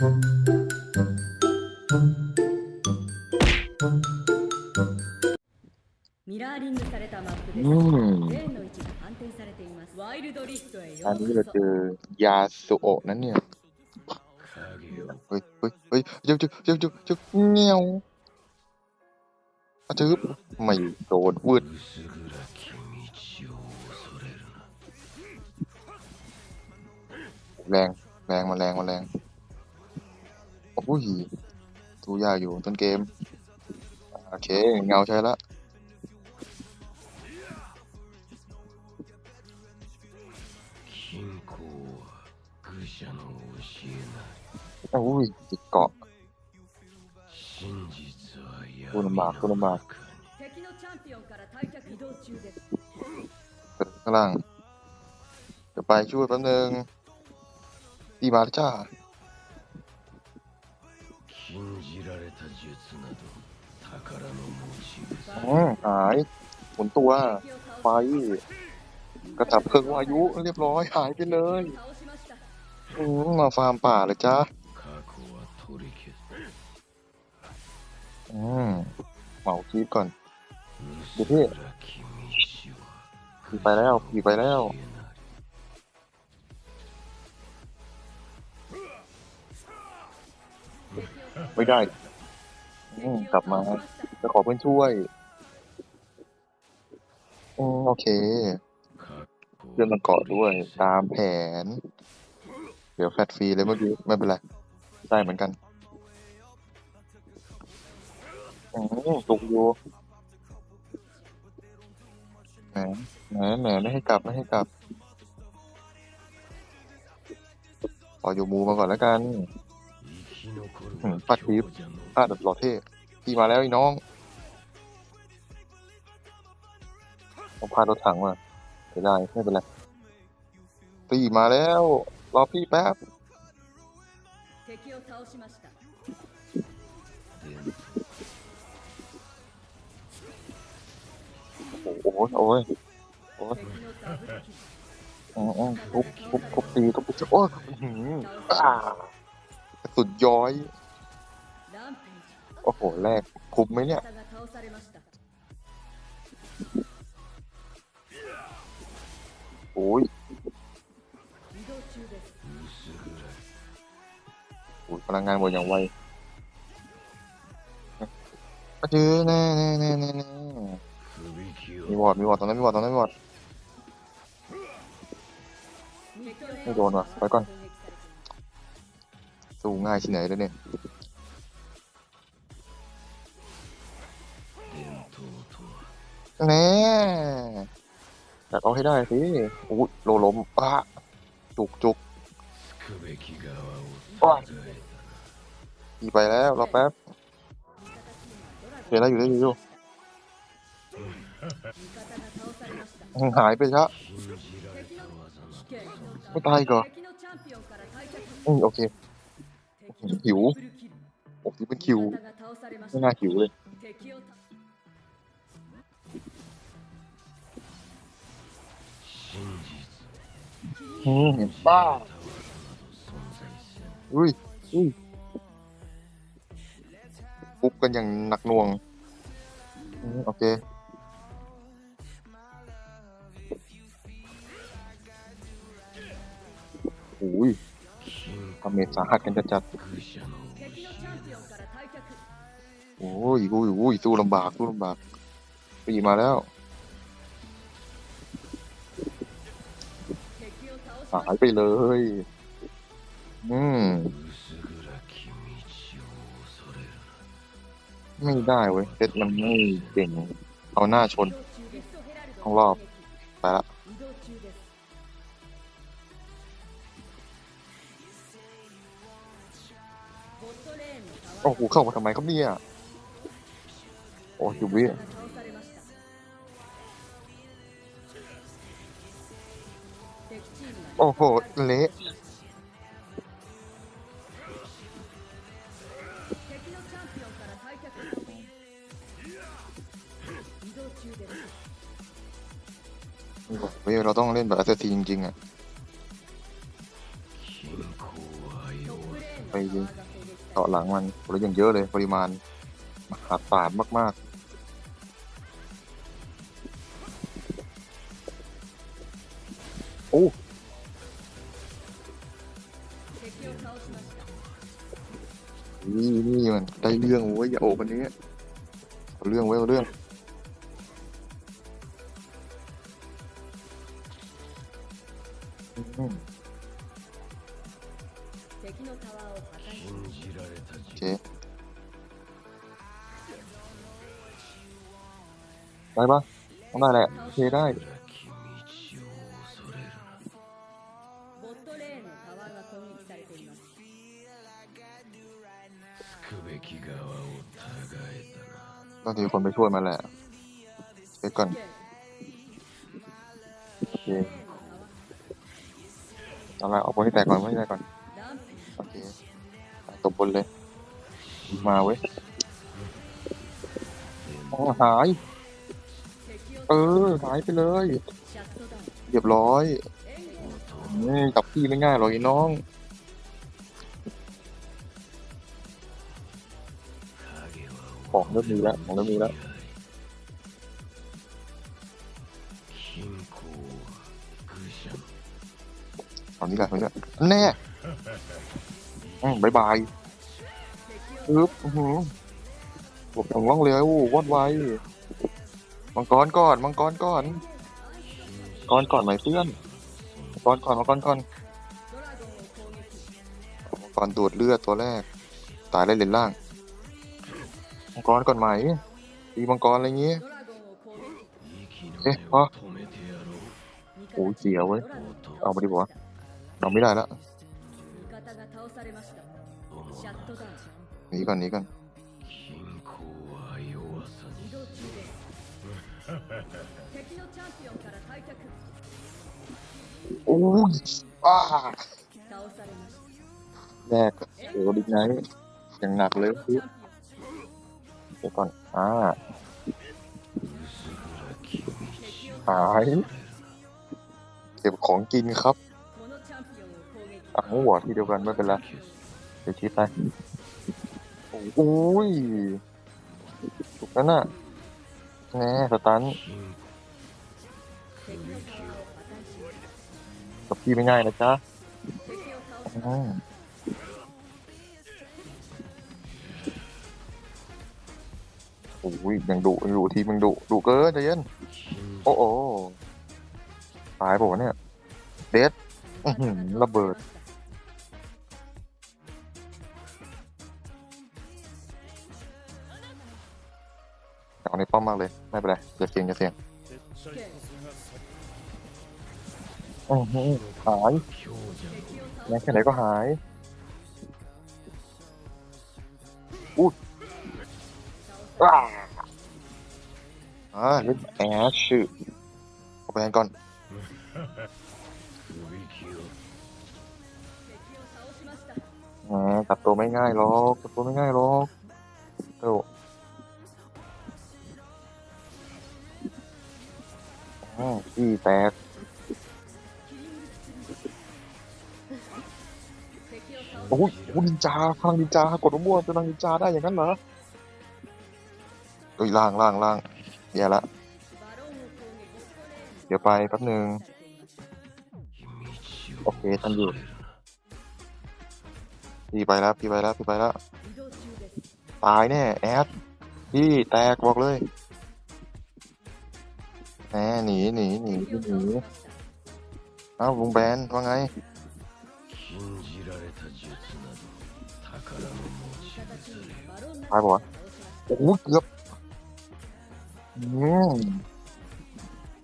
ミラーリングされたマップで อื す。 ม レーンの位置が反転されています。ワイルドリフトへよ อัน う นี้เรา こ เจอยาสุโอะนั่นเนี่ย เฮ้ยเฮ้ยเฮ้ยเจ้าเจ้าเจ้าเจ้าเจ้าเงี้ยวอะจึ๊บไม่โดนวืดแรงแรงมาแรงมาแรง โอ้ยทูยากอยู่ต้นเกม โอเค เงาใช่ละโอ้ยติดเกาะกูลำบากกูลำบากข้างล่างจะไปช่วยแป๊บนึงตีมาจ้า อ๋อหายหมุนตัว ไป กระถับเครื่องอายุ เรียบร้อยหายไปเลยมาฟาร์มป่าเลยจ้าอืมเมาคีบก่อนดูพี่ขี่ไปแล้วขี่ไปแล้วไม่ได้ กลับมาจะขอเพื่อนช่วย อืมโอเค เพื่อนมันเกาะด้วย ตามแผน เดี๋ยวแฟดฟรีเลยเมื่อกี้ ไม่เป็นไร ได้เหมือนกัน อืมตกอยู่แหมแหมแหมไม่ให้กลับไม่ให้กลับขออยู่มูมาก่อนแล้วกันปัดทิพย์ พลาดแบบหล่อเท่พี่มาแล้วไอ้น้องผมพารถถังมาเสียดายไม่เป็นไรพี่มาแล้ว รอพี่แป๊บโอ้โหโอ้ยโอ้ยอ๋อทุบทุบทุบตีทุบทุบโอ้ยอ่าสุดย้อย โอ้โห แรกคุ้มไหมเนี่ย โอ้ยโอ้ยพลังงานบนอย่างไวมาเจอแน่แน่แน่แน่แน่มีวอดมีวอดตรงนั้นมีวอดตรงนั้นมีวอดไม่โดนว่ะไปก่อนสู้ง่ายที่ไหนแล้วเนี่ย แน่แต่เอาให้ได้สิอู้โลล้มอะจุกจุกอีไปแล้วรอแป๊บเห็นแล้วอยู่ได้อยู่หายไปซะไม่ตายก่อนอืมโอเคหิวโอ้ที่เป็นคิวไม่น่าหิวเลย อืมบ้า อุ้ยอุ้ยปุ๊บกันอย่างหนักหน่วงอืมโอเค โอ้ยทำเมจสาหัสกันจัดๆโอ้ยโอ้ยโอ้ยสู้ลำบากสู้ลำบากปีมาแล้ว หายไปเลย อืม ไม่ได้เว้ยเพชรมันไม่เก่ง เอาหน้าชนทั้งรอบไปละโอ้โหเข้ามาทำไมครับเนี่ย โอ้ยวิ โอ้โห เละเว้ยเราต้องเล่นแบบแอัตตีจริงๆอะไปยิงต่อหลังมันโอ้ยอย่างเยอะเลยปริมาณมหาศาลมาก ๆโอ้ นี่นี่มันได้เรื่องเว้ยอย่าโอบอันนี้เอาเรื่องไว้เอาเรื่องอืม 敵のタワーを破壊し信じられた โอ 時 เคได้ปะต้องได้แหละโอเคได้ なき ต้องมีคนไปช่วยมาแหละเช็คก่อนโอเคเอาละเอาบนให้แตกก่อนบนให้ก่อนโอเคตบบนเลย มาเว้ยหาย เออ หายไปเลยเรียบร้อยนี่จับที่ไม่ง่ายหรอกน้อง ของเริ่มมีแล้วของเริ่มมีแล้วตอนนี้แหละตอนนี้แน่บายบายปึ๊บหืมหลบของล่องเรือวอดไวมังกรก่อนมังกรก่อนก่อนก่อนไหมเพื่อนก่อนก่อนมังกรก่อนมังกรดูดเลือดตัวแรก ตายได้เลนล่าง มังกรก่อนไหมตีมังกรอะไรเงี้ยเอ๊ะพ่อโอ้ยเสียเว้ย เอาไปดีกว่าเอาไม่ได้ละหนีก่อนนีก่อนโอ้ยอ้าแรกโอ้ดิไงอย่างหนักเลย เดี๋ยวก่อน อ่าหายเก็บของกินครับเอาหัวที่เดียวกันไม่เป็นไรเดี๋ยวชิดไปโอ้ยถูกแล้วน่ะแน่สตันกับพี่ไม่ง่ายนะจ๊ะ โอ้ยยังดุอยู่ทีมึงดุดุเกินใจเย็นโอ้โหตายป่ะเนี่ย เดดระเบิด เอาในป้อมมากเลย ไม่เป็นไรจะเสียงจะเสียงโอ้โหหายแค่ไหนก็หายอู้ อ่าเล่นแอชชื่อออกไปแทนก่อนแอ่าจับตัวไม่ง่ายหรอกจับตัวไม่ง่ายหรอกเออขี้แตกโอ้ยนินจาพลังนินจากดมั่วพลังนินจาได้อย่างนั้นเหรอ อ้ยล่างล่างล่างแย่ละ เดี๋ยวไปแป๊บหนึ่งโอเคทันอยู่พี่ไปแล้วพี่ไปแล้วพี่ไปแล้วตายแน่แอดพี่แตกบอกเลยแหมหนีหนีหนีหนีเอ้าวงแบนว่าไงตายปะวะโอ้เกือบ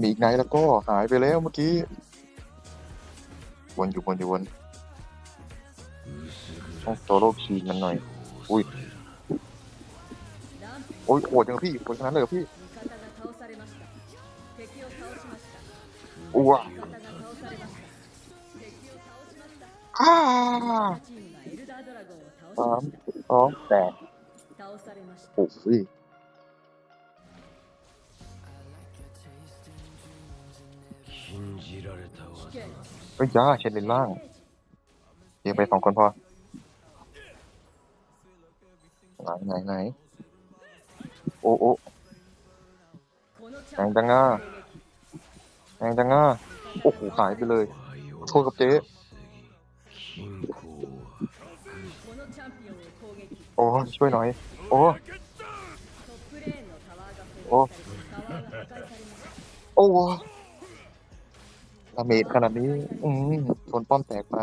มีอีกไหนแล้วก็หายไปแล้วเมื่อกี้วนอยู่วนอยู่วนต้องต่อโล่คีมันหน่อย อุ้ยโอ้ยโอดยังพี่โอดขนาดเลยพี่อ้วอ้าสามสองแปดโอ้ย เฮ้ยย่าเช็ดเนล่างยังไปสองคนพอ ไหนไหนไหนโอ้โอ้แรงจังอ่าแรงจังอ่าโอ้โหหายไปเลย โทษกับเจ๊โอ้ช่วยหน่อย โอ้โอ้โอ้ ดาเมจขนาดนี้ อืมโดนป้อมแตกไป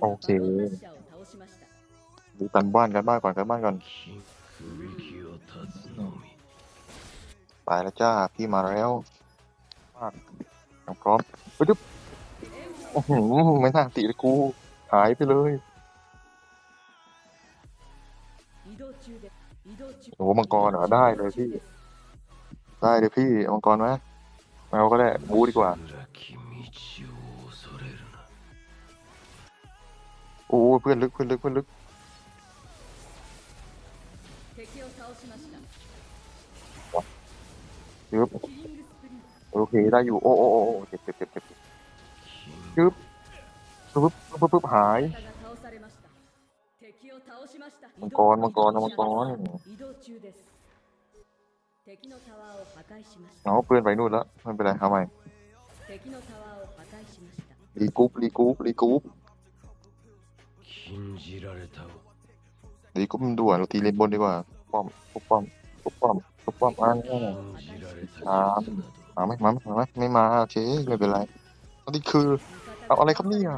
โอเคดูกันบ้านกันบ้านก่อนกันบ้านก่อนไปแล้วจ้า พี่มาแล้วมากพร้อมไปดึ๊บโอ้โหไม่น่าตีเลยกู หายไปเลยโอ้มังกรเหรอได้เลยพี่ ได้เลยพี่มังกรไหมเอาก็ได้บูดีกว่า โอ้เพื่อนลึกเพื่อนลึกเพื่อนลึกยึบโอเคได้อยู่ โอ้โอ้โอ้เจ็บเจ็บเจ็บเจ็บยึบ ปุ๊บปุ๊บปุ๊บหาย มังกร มังกร มังกร เอาปืนไปนู่นแล้วไม่เป็นไรเอาใหม่รีกรุ๊ปรีกรุ๊ปรีกรุ๊ปรีกรุ๊ปมันด่วนเราตีเลนบนดีกว่า ป้อมป้อมป้อมป้อมอ่านอามามาไหมมาไหมไม่มาโอเคไม่เป็นไรตอนนี้คือ เอาอะไรครับเนี่ย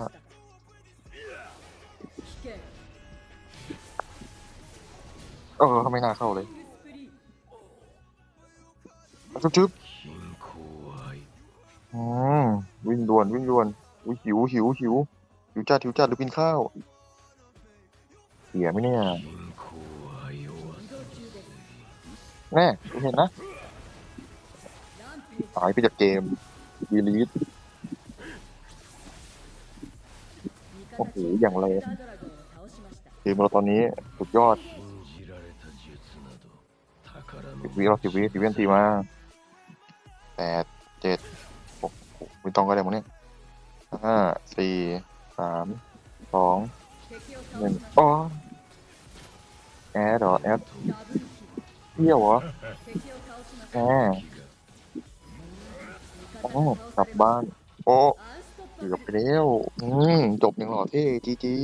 เออไม่น่าเข้าเลยจุ๊บจุ๊บอืมวิ่งด่วนวิ่งด่วนอุ้ยหิวหิวหิวหิวจัดหิวจัดหรือกินข้าว เสียไม่เนี่ยแน่เห็นนะหายไปจากเกมดีลีทโอ้โหอย่างไรเกมเราตอนนี้สุดยอด สิบวิเราสิบวิสิบวินาทีมาแปดเจ็ดหกไม่ตองก็ได้หมดเนี่ยห้าสี่สามสองหนึ่งอ๋อแอดหรอแอดเที่ยวเหรอแอดโอกลับบ้าน โอ้เกือบไปแล้ว อืม จบยังหล่อเท่จีจี